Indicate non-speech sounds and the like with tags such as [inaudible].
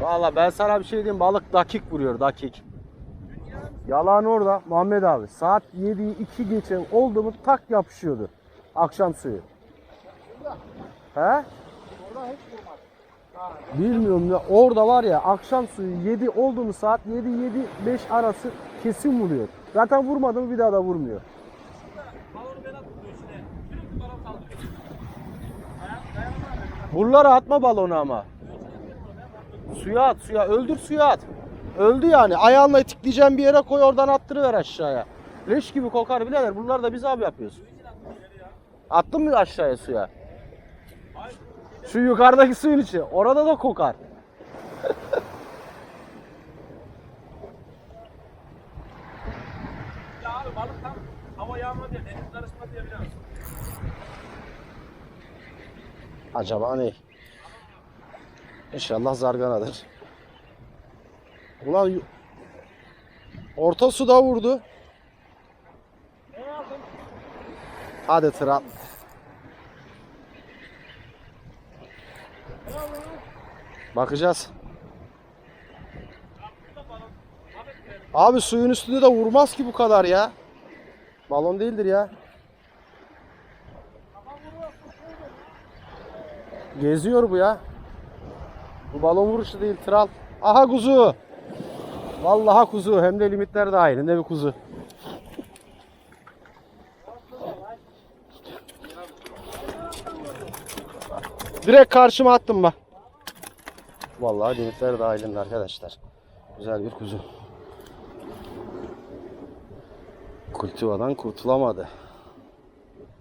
Valla ben sana bir şey diyeyim balık dakik vuruyor dakik. Yalan orada Muhammed abi. Saat 7'yi 2 geçen oldu mu tak yapışıyordu. Akşam suyu. He? Bilmiyorum ya orada var ya akşam suyu 7 oldu mu saat 7 7 5 arası kesin vuruyor. Zaten vurmadı mı bir daha da vurmuyor. Buralara atma balonu ama. Suya at suya öldür suya at. Öldü yani ayağınla itikleyeceğin bir yere koy oradan attırıver aşağıya. Leş gibi kokar birader bunlar da biz abi yapıyoruz. Attın mı aşağıya suya? Şu yukarıdaki suyun içi. Orada da kokar. [laughs] Ya abi balık tam hava deniz? Acaba ne? İnşallah zarganadır. Ulan orta suda vurdu. Hadi tral. Bakacağız. Abi suyun üstünde de vurmaz ki bu kadar ya. Balon değildir ya. Geziyor bu ya. Bu balon vuruşu değil tral. Aha kuzu. Vallahi kuzu hem de limitler dahilinde bir kuzu. Direkt karşıma attım bak. Vallahi limitler dahilinde arkadaşlar. Güzel bir kuzu. Kultivadan kurtulamadı.